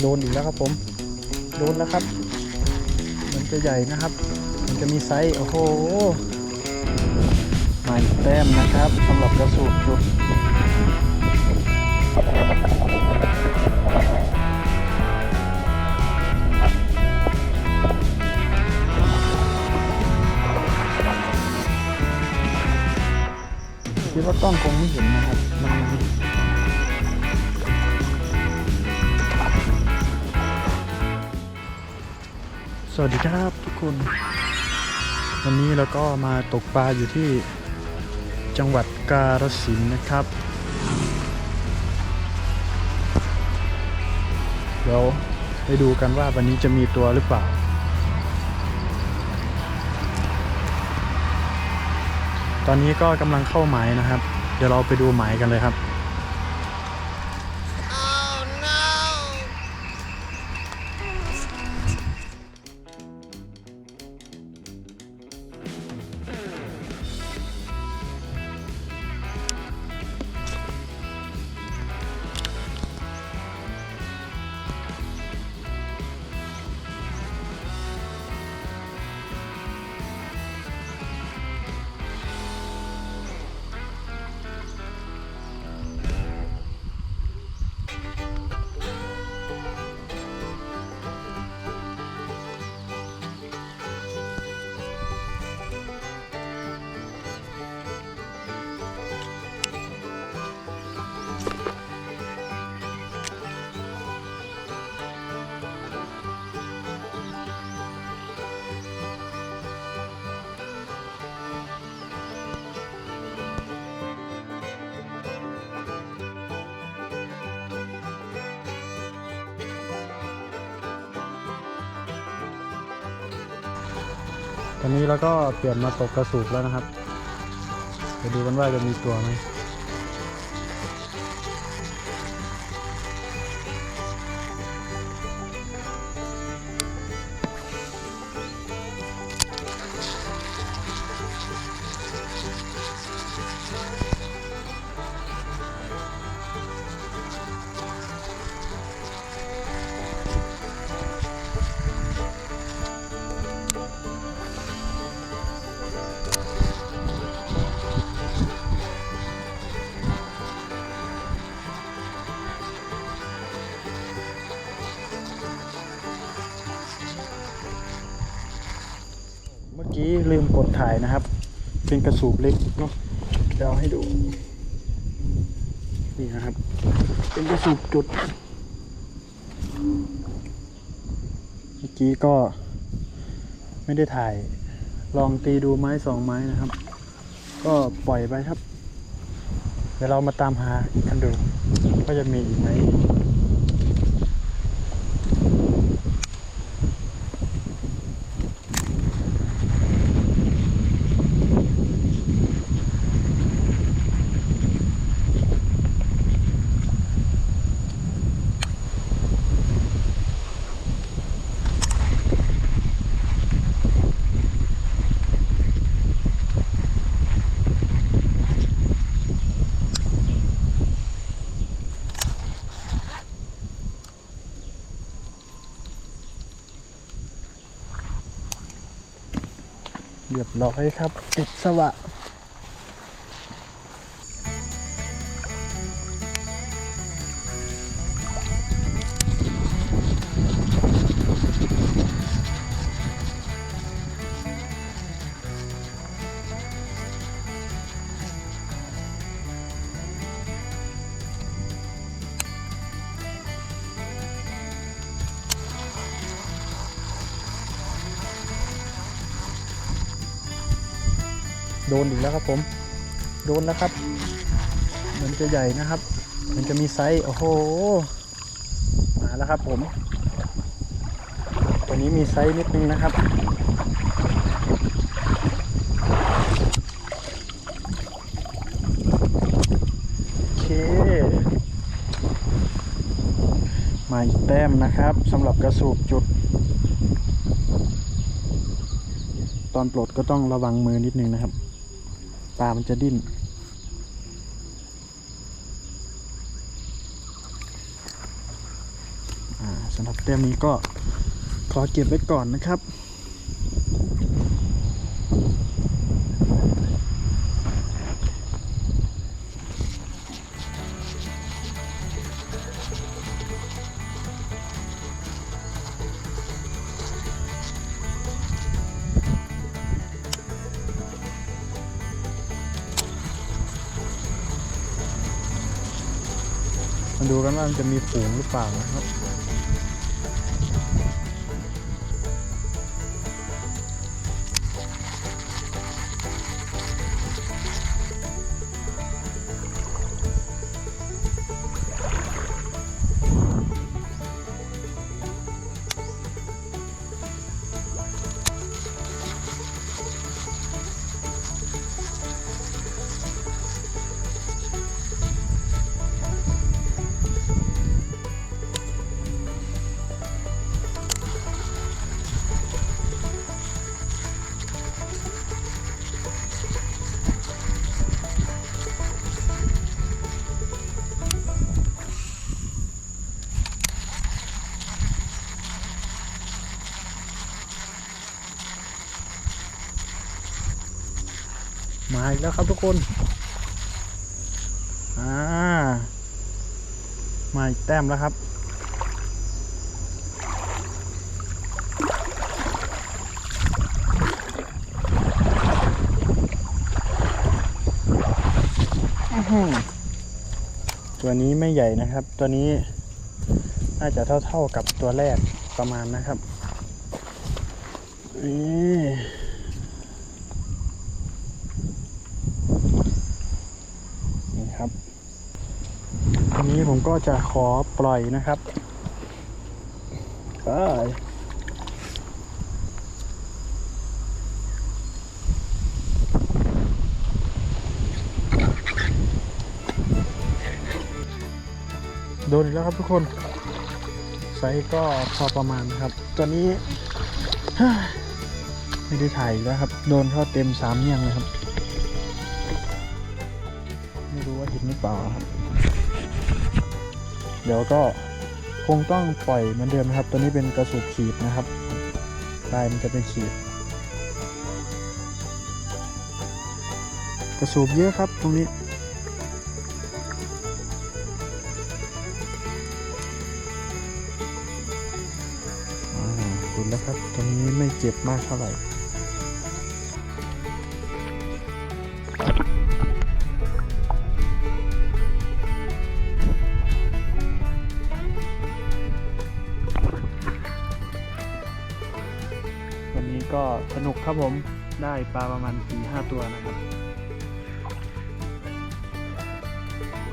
โดนอีกแล้วครับผม โดนแล้วครับ มันจะใหญ่นะครับ มันจะมีไซส์ โอ้โห มาอีกแต้มนะครับสำหรับกระสูบจุดคิดว่ากล้องคงไม่เห็นนะครับ สวัสดีครับทุกคน วันนี้เราก็มาตกปลาอยู่ที่จังหวัดกาฬสินธุ์นะครับ เดี๋ยวไปดูกันว่าวันนี้จะมีตัวหรือเปล่า ตอนนี้ก็กำลังเข้าหมายนะครับ เดี๋ยวเราไปดูหมายกันเลยครับ อนนี้เราก็เปลี่ยนมาตกกระสูบแล้วนะครับ ไปดูกันว่าจะมีตัวไหม ลืมกดถ่ายนะครับ เป็นกระสูบเล็กเนาะเดี๋ยวเอาให้ดู นี่นะครับ เป็นกระสูบจุด เมื่อกี้ก็ไม่ได้ถ่าย ลองตีดูไม้สองไม้นะครับ ก็ปล่อยไปครับ เดี๋ยวเรามาตามหากันดูว่าจะมีอีกไหม เรียบร้อยครับติดสวะ โดนอีกแล้วครับผม โดนแล้วครับมันจะใหญ่นะครับ มันจะมีไซส์ โอ้โห มาแล้วครับผม ตัวนี้มีไซส์นิดนึงนะครับ โอเค มาอีกแต้มนะครับสำหรับกระสูบจุดตอนปลดก็ต้องระวังมือนิดนึงนะครับ ปลามันจะดิ้นอ่าสำหรับเต้มนี้ก็ขอเก็บไว้ก่อนนะครับ กันว่ามันจะมีฝูงหรือเปล่านะครับ มาอีกแล้วครับทุกคน อ่า มาอีกแต้มแล้วครับอื้อหือตัวนี้ไม่ใหญ่นะครับ ตัวนี้น่าจะเท่าๆกับตัวแรกประมาณนะครับนี่ นะครับอันนี้ผมก็จะขอปล่อยนะครับไปโดนอีกแล้วครับทุกคนไซส์ก็พอประมาณนะครับ ตัวนี้ ไม่ได้ถ่ายแล้วครับ โดนเข้าเต็มสามเมี่ยงเลยครับ ปล่าครับ เดี๋ยวก็คงต้องปล่อยเหมือนเดิมนะครับ ตัวนี้เป็นกระสุบขีดนะครับลายมันจะเป็นขีด กระสูบเยอะครับตรงนี้อ่าเห็นแล้วครับตรงนี้ไม่เจ็บมากเท่าไหร่ ครับผมได้ปลาประมาณ4ีห้าตัวนะครับ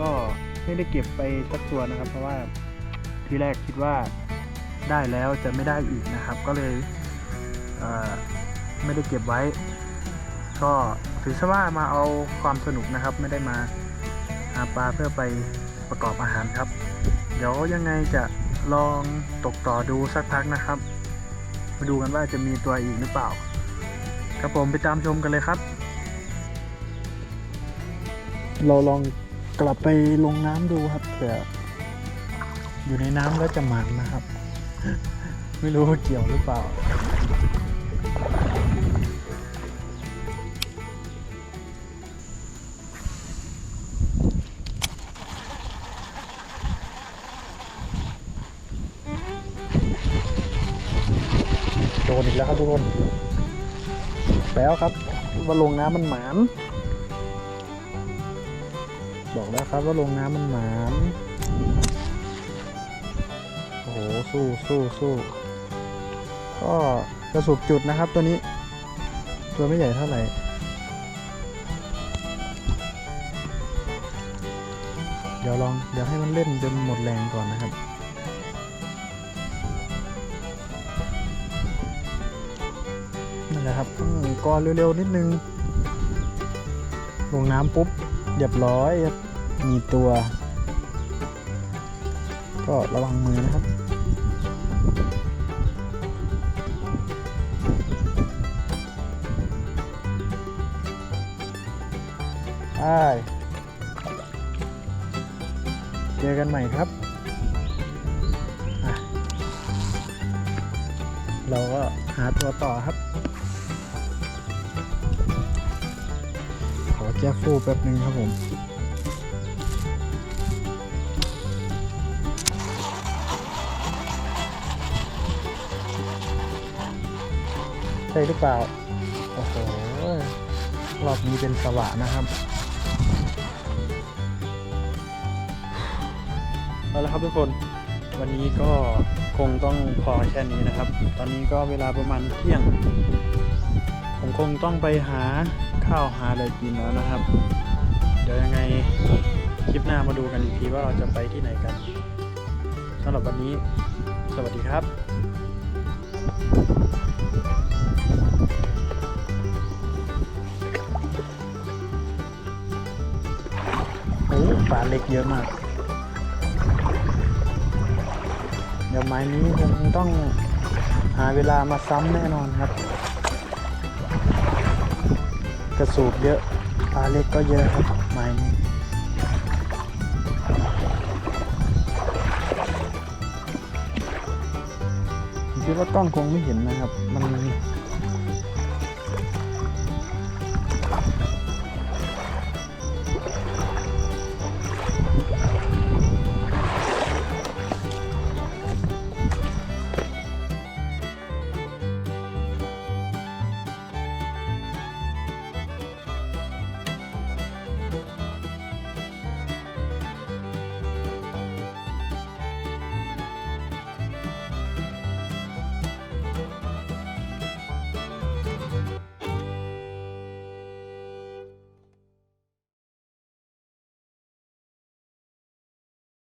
ก็ไม่ได้เก็บไปสักตัวนะครับ เพราะว่าที่แรกคิดว่าได้แล้วจะไม่ได้อีกนะครับ ก็เลยเไม่ได้เก็บไว้ ก็ถือซะว่ามาเอาความสนุกนะครับ ไม่ได้มาหาปลาเพื่อไปประกอบอาหารครับ เดี๋ยวยังไงจะลองตกต่อดูสักพักนะครับ มาดูกันว่าจะมีตัวอีกหรือเปล่า ครับผมไปตามชมกันเลยครับ เราลองกลับไปลงน้ำดูครับเผื่ออยู่ในน้ำแล้วจะหมันนะครับ ไม่รู้ว่าเกี่ยวหรือเปล่า โดนอีกแล้วครับทุกคน แล้วครับว่าลงน้ำมันหมานบอกแล้วครับว่าลงน้ำมันหมานโอ้โหสู้สู้สู้ก็กระสุบจุดนะครับตัวนี้ ตัวไม่ใหญ่เท่าไหร่เดี๋ยวลองเดี๋ยวให้มันเล่นจนหมดแรงก่อนนะครับ นั่แหละครับอืมกอเร็วๆนิดนึง ลงน้ำปุ๊บเรียบร้อยครับ มีตัว ก็ระวังมือนะครับไปเจอกันใหม่ครับ เราก็หาตัวต่อครับ ขอแก้ฟูแป๊บหนึ่งครับผมใช่หรือเปล่า โอ้โห รอบนี้เป็นสวะนะครับ เอาละครับทุกคน วันนี้ก็คงต้องพอแค่นี้นะครับ ตอนนี้ก็เวลาประมาณเที่ยง ผมคงต้องไปหา ข้าวหาอะไรกินแล้วนะครับ เดี๋ยวยังไงคลิปหน้ามาดูกันอีกทีว่าเราจะไปที่ไหนกันสำหรับวันนี้ สวัสดีครับโอ้ปลาเล็กเยอะมาก เดี๋ยวไม้นี้คงต้องหาเวลามาซ้ำแน่นอนครับ กระสูบเยอะปลาเล็กก็เยอะครับไม้นี้ผมคิดว่ากล้องคงไม่เห็นนะครับ มัน